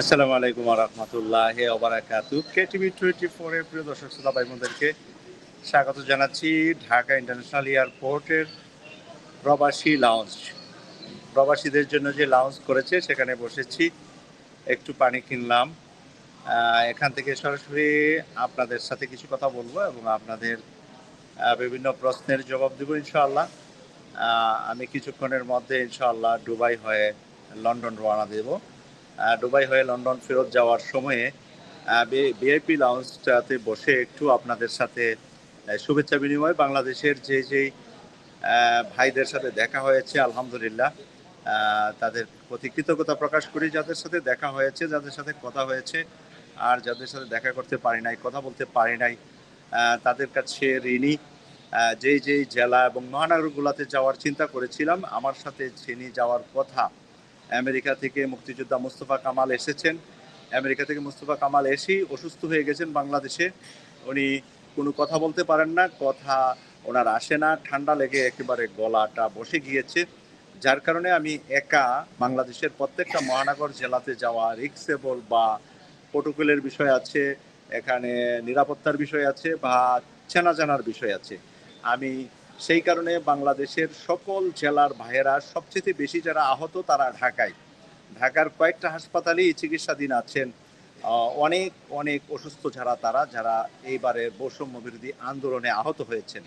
আসসালামু আলাইকুম রহমতুল্লাহ ওবরাকাতু কেটিভি টোয়েন্টি ফোরের প্রিয় দর্শক শ্রোতা ভাই বোনদেরকে স্বাগত জানাচ্ছি ঢাকা ইন্টারন্যাশনাল এয়ারপোর্টের প্রবাসী লাউঞ্জ প্রবাসীদের জন্য যে লাউঞ্জ করেছে, সেখানে বসেছি। একটু পানি কিনলাম। এখান থেকে সরাসরি আপনাদের সাথে কিছু কথা বলব এবং আপনাদের বিভিন্ন প্রশ্নের জবাব দেবো ইনশাআল্লাহ। আমি কিছুক্ষণের মধ্যে ইনশাআল্লাহ দুবাই হয়ে লন্ডন রওনা দেবো। দুবাই হয়ে লন্ডন ফেরত যাওয়ার সময়ে বিআইপি লাউঞ্জটাতে বসে একটু আপনাদের সাথে শুভেচ্ছা বিনিময়। বাংলাদেশের যে যেই ভাইদের সাথে দেখা হয়েছে, আলহামদুলিল্লাহ তাদের প্রতি কৃতজ্ঞতা প্রকাশ করি। যাদের সাথে দেখা হয়েছে, যাদের সাথে কথা হয়েছে, আর যাদের সাথে দেখা করতে পারি নাই, কথা বলতে পারি নাই তাদের কাছে ঋণী যেই যেই জেলা এবং মহানগরগুলোতে যাওয়ার চিন্তা করেছিলাম, আমার সাথে যিনি যাওয়ার কথা আমেরিকা থেকে মুক্তিযোদ্ধা মুস্তফা কামাল এসেছেন। আমেরিকা থেকে মুস্তফা কামাল এসেই অসুস্থ হয়ে গেছেন বাংলাদেশে। উনি কোনো কথা বলতে পারেন না, কথা ওনার আসে না, ঠান্ডা লেগে একেবারে গলাটা বসে গিয়েছে। যার কারণে আমি একা বাংলাদেশের প্রত্যেকটা মহানগর জেলাতে যাওয়া রিক্সেবল বা প্রোটোকলের বিষয় আছে, এখানে নিরাপত্তার বিষয় আছে বা চেনা জানার বিষয় আছে। আমি সেই কারণে বাংলাদেশের সকল জেলার ভাইয়েরা সবচেয়ে বেশি যারা আহত তারা ঢাকায়। ঢাকার কয়েকটা হাসপাতালেই চিকিৎসাধীন আছেন। অনেক অনেক অসুস্থ যারা তারা, যারা এইবারের বৈষম্য বিরোধী আন্দোলনে আহত হয়েছেন।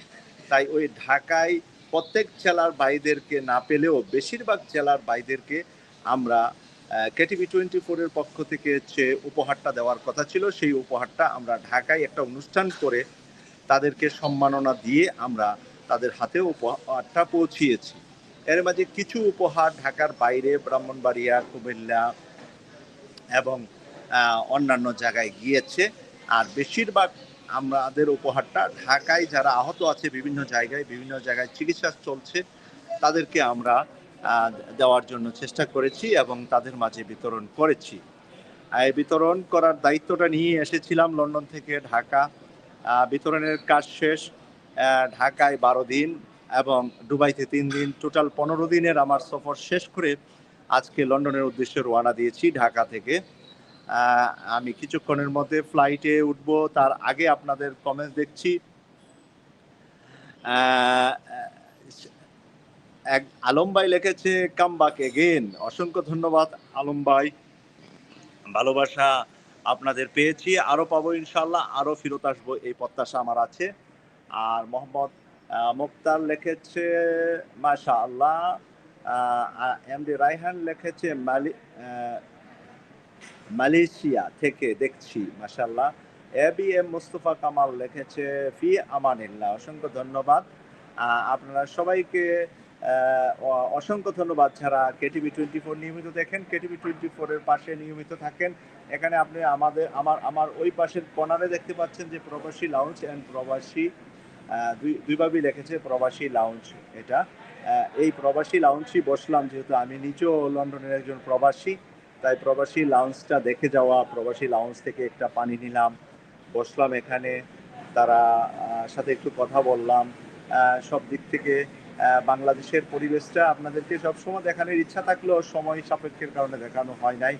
তাই ওই ঢাকায় প্রত্যেক জেলার ভাইদেরকে না পেলেও বেশিরভাগ জেলার ভাইদেরকে আমরা কেটিভি টোয়েন্টি ফোরের পক্ষ থেকে যে উপহারটা দেওয়ার কথা ছিল, সেই উপহারটা আমরা ঢাকায় একটা অনুষ্ঠান করে তাদেরকে সম্মাননা দিয়ে আমরা তাদের হাতে উপহারটা পৌঁছিয়েছি। এর মাঝে কিছু উপহার ঢাকার বাইরে, ব্রাহ্মণবাড়িয়া, কুমিল্লা এবং অন্যান্য জায়গায় গিয়েছে। আর বেশিরভাগ আমাদের উপহারটা ঢাকায় যারা আহত আছে বিভিন্ন জায়গায় বিভিন্ন জায়গায় চিকিৎসা চলছে, তাদেরকে আমরা দেওয়ার জন্য চেষ্টা করেছি এবং তাদের মাঝে বিতরণ করেছি। এই বিতরণ করার দায়িত্বটা নিয়ে এসেছিলাম লন্ডন থেকে ঢাকা। বিতরণের কাজ শেষ। ঢাকায় বারো দিন এবং দুবাইতে তিন দিন, টোটাল পনেরো দিনের আমার সফর শেষ করে আজকে লন্ডনের উদ্দেশ্যে রওনা দিয়েছি ঢাকা থেকে। আমি কিছুক্ষণের মধ্যে ফ্লাইটে উঠব, তার আগে আপনাদের কমেন্ট দেখছি। এক আলম ভাই লিখেছে কাম বাক এগেন অসংখ্য ধন্যবাদ আলম ভাই। ভালোবাসা আপনাদের পেয়েছি, আরও পাবো ইনশাল্লাহ আরও ফেরত আসব, এই প্রত্যাশা আমার আছে। আর মোহাম্মদ মুক্তার লিখেছে মাশা আল্লাহ এম ডি রাইহান লিখেছে, মালি মালয়েশিয়া থেকে দেখছি মাশাল্লাহ A B M Mustafa Kamal লিখেছে, ফি আমানিল্লাহ, অসংখ্য ধন্যবাদ। আপনারা সবাইকে অসংখ্য ধন্যবাদ ছাড়া কেটিভি টোয়েন্টি ফোর নিয়মিত দেখেন, কেটিভি টোয়েন্টি ফোরের পাশে নিয়মিত থাকেন। এখানে আপনি আমাদের, আমার আমার ওই পাশের কর্নারে দেখতে পাচ্ছেন যে প্রবাসী লাউঞ্জ অ্যান্ড প্রবাসী দুইভাবেই লিখেছে, প্রবাসী লাউঞ্জ এটা। এই প্রবাসী লাউঞ্জই বসলাম, যেহেতু আমি নিজেও লন্ডনের একজন প্রবাসী, তাই প্রবাসী লাউঞ্জটা দেখে যাওয়া, প্রবাসী লাউঞ্জ থেকে একটা পানি নিলাম, বসলাম এখানে, তারা সাথে একটু কথা বললাম। সব দিক থেকে বাংলাদেশের পরিবেশটা আপনাদেরকে সবসময় দেখানোর ইচ্ছা থাকলেও সময় সাপেক্ষের কারণে দেখানো হয় নাই।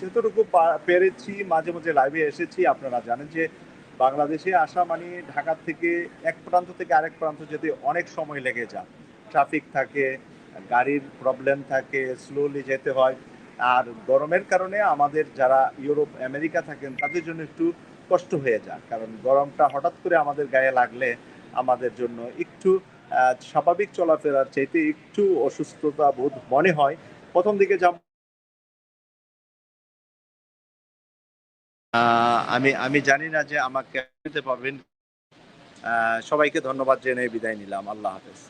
যতটুকু পেরেছি, মাঝে মাঝে লাইভে এসেছি, আপনারা জানেন যে বাংলাদেশে আসা মানে ঢাকা থেকে এক প্রান্ত থেকে আরেক প্রান্ত যেতে অনেক সময় লেগে যায়। ট্রাফিক থাকে, গাড়ির প্রবলেম থাকে স্লোলি যেতে হয়। আর গরমের কারণে আমাদের যারা ইউরোপ, আমেরিকা থাকেন, তাদের জন্য একটু কষ্ট হয়ে যায়। কারণ গরমটা হঠাৎ করে আমাদের গায়ে লাগলে আমাদের জন্য একটু স্বাভাবিক চলাফেরার চাইতে একটু অসুস্থতা বোধ মনে হয়। প্রথম দিকে যাব আমি আমি জানি না যে আমাকে পাবেন সবাইকে ধন্যবাদ জেনে বিদায় নিলাম। আল্লাহ হাফেজ।